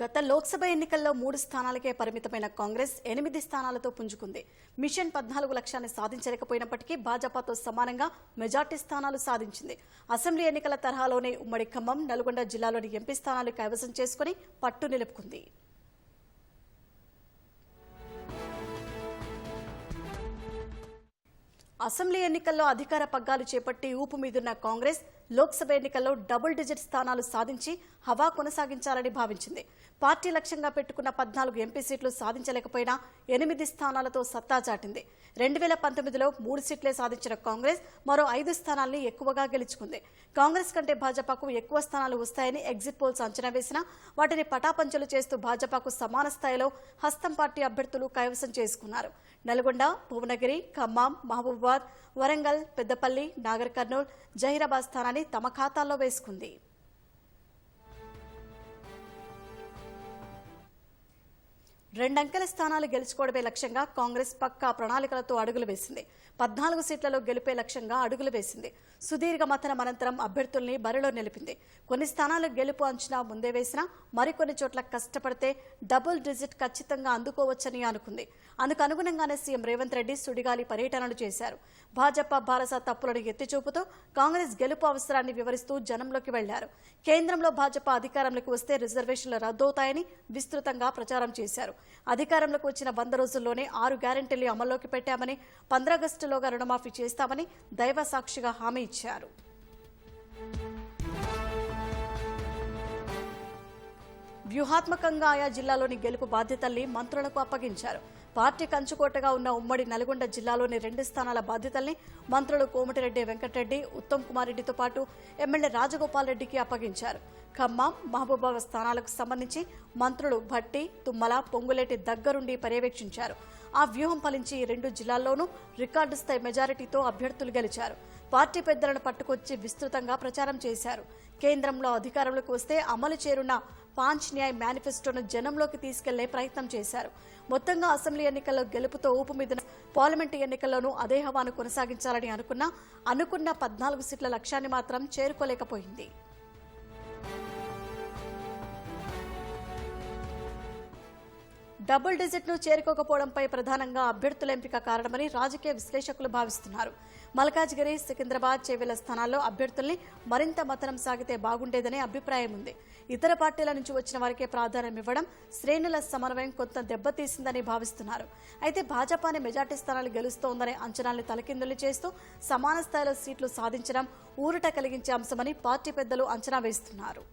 గత లోక్సభ ఎన్నికల్లో మూడు స్థానాలకే పరిమితమైన కాంగ్రెస్ ఎనిమిది స్థానాలతో పుంజుకుంది. మిషన్ పద్నాలుగు లక్ష్యాన్ని సాధించలేకపోయినప్పటికీ భాజపాతో సమానంగా మెజార్టీ స్థానాలు సాధించింది. అసెంబ్లీ ఎన్నికల తరహాలోనే ఉమ్మడి ఖమ్మం నల్గొండ జిల్లాలోని ఎంపీ స్థానాలు కైవసం చేసుకుని పట్టు నిలుపుకుంది. అసెంబ్లీ ఎన్నికల్లో అధికార పగ్గాలు చేపట్టి ఊపు మీదున్న కాంగ్రెస్ లోక్సభ ఎన్నికల్లో డబుల్ డిజిట్ స్థానాలు సాధించి హవా కొనసాగించాలని భావించింది. పార్టీ లక్ష్యంగా పెట్టుకున్న పద్నాలుగు ఎంపీ సీట్లు సాధించలేకపోయినా ఎనిమిది స్థానాలతో సత్తా చాటింది. రెండు వేల పంతొమ్మిదిలో మూడు సీట్లే సాధించిన కాంగ్రెస్ మరో ఐదు స్థానాల్ని ఎక్కువగా గెలుచుకుంది. కాంగ్రెస్ కంటే భాజపాకు ఎక్కువ స్థానాలు వస్తాయని ఎగ్జిట్ పోల్స్ అంచనా వేసినా వాటిని పటాపంచలు చేస్తూ భాజపాకు సమాన స్థాయిలో హస్తం పార్టీ అభ్యర్థులు కైవసం చేసుకున్నారు. నల్గొండ భువనగిరి ఖమ్మం మహబూబాబాద్ వరంగల్ పెద్దపల్లి నాగర్ కర్నూల్ జహీరాబాద్ స్థానాన్ని తమ ఖాతాల్లో వేసుకుంది. రెండంకెల స్థానాలు గెలుచుకోవడమే లక్ష్యంగా కాంగ్రెస్ పక్కా ప్రణాళికలతో అడుగులు వేసింది. పద్నాలుగు సీట్లలో గెలిపే లక్ష్యంగా అడుగులు వేసింది. సుదీర్ఘ మథనం అనంతరం అభ్యర్థుల్ని బరిలో నిలిపింది. కొన్ని స్థానాలు గెలుపు అంచనా ముందే వేసినా మరికొన్ని చోట్ల కష్టపడితే డబుల్ డిజిట్ ఖచ్చితంగా అందుకోవచ్చని అనుకుంది. అందుకు అనుగుణంగానే సీఎం రేవంత్ రెడ్డి సుడిగాలి పర్యటనలు చేశారు. భాజపా భారత తప్పులను ఎత్తిచూపుతూ కాంగ్రెస్ గెలుపు అవసరాన్ని వివరిస్తూ జనంలోకి వెళ్ళారు. కేంద్రంలో భాజపా అధికారంలోకి వస్తే రిజర్వేషన్లు రద్దవుతాయని విస్తృతంగా ప్రచారం చేశారు. అధికారంలోకి వచ్చిన వంద రోజుల్లోనే ఆరు గ్యారంటీలు అమల్లోకి పెట్టామని పంద్రాగస్టులోగా రుణమాఫీ చేస్తామని దైవ సాక్షిగా హామీ ఇచ్చారు. వ్యూహాత్మకంగా ఆయా జిల్లాలోని గెలుపు బాధ్యతల్ని మంత్రులకు అప్పగించారు. పార్టీ కంచుకోటగా ఉన్న ఉమ్మడి నల్గొండ జిల్లాలోని రెండు స్థానాల బాధ్యతల్ని మంత్రులు కోమటిరెడ్డి వెంకటరెడ్డి ఉత్తమ్ కుమార్ రెడ్డితో పాటు ఎమ్మెల్యే రాజగోపాల్ రెడ్డికి అప్పగించారు. ఖమ్మం మహబూబాబాద్ స్థానాలకు సంబంధించి మంత్రులు భట్టి తుమ్మల పొంగులేటి దగ్గరుండి పర్యవేక్షించారు. ఆ వ్యూహం ఫలించి రెండు జిల్లాల్లోనూ రికార్డు స్థాయి మెజారిటీతో అభ్యర్థులు గెలిచారు. పార్టీ పెద్దలను పట్టుకొచ్చి విస్తృతంగా ప్రచారం చేశారు. కేంద్రంలో అధికారంలోకి వస్తే అమలు చేరున్న పాంచ్ న్యాయ్ మేనిఫెస్టోను జనంలోకి తీసుకెళ్ళే ప్రయత్నం చేశారు. మొత్తంగా అసెంబ్లీ ఎన్నికల్లో గెలుపుతో ఊపు మీద పార్లమెంట్ ఎన్నికల్లోనూ అదే హవాను కొనసాగించాలని అనుకున్నా అనుకున్న పద్నాలుగు సీట్ల లక్ష్యాన్ని మాత్రం చేరుకోలేకపోయింది. డబుల్ డిజిట్ను చేరుకోకపోవడంపై ప్రధానంగా అభ్యర్థుల ఎంపిక కారణమని రాజకీయ విశ్లేషకులు భావిస్తున్నారు. మల్కాజ్గిరి సికింద్రాబాద్ చేవేల స్థానాల్లో అభ్యర్థుల్ని మరింత మతనం సాగితే బాగుండేదనే అభిప్రాయం ఉంది. ఇతర పార్టీల నుంచి వచ్చిన వారికే ప్రాధాన్యం ఇవ్వడం శ్రేణుల సమన్వయం కొంత దెబ్బతీసిందని భావిస్తున్నారు. అయితే భాజపానే మెజార్టీ స్థానాలు గెలుస్తోందనే అంచనాల్ని తలకిందులు చేస్తూ సమాన స్థాయిలో సీట్లు సాధించడం ఊరట కలిగించే అంశమని పార్టీ పెద్దలు అంచనా వేస్తున్నారు.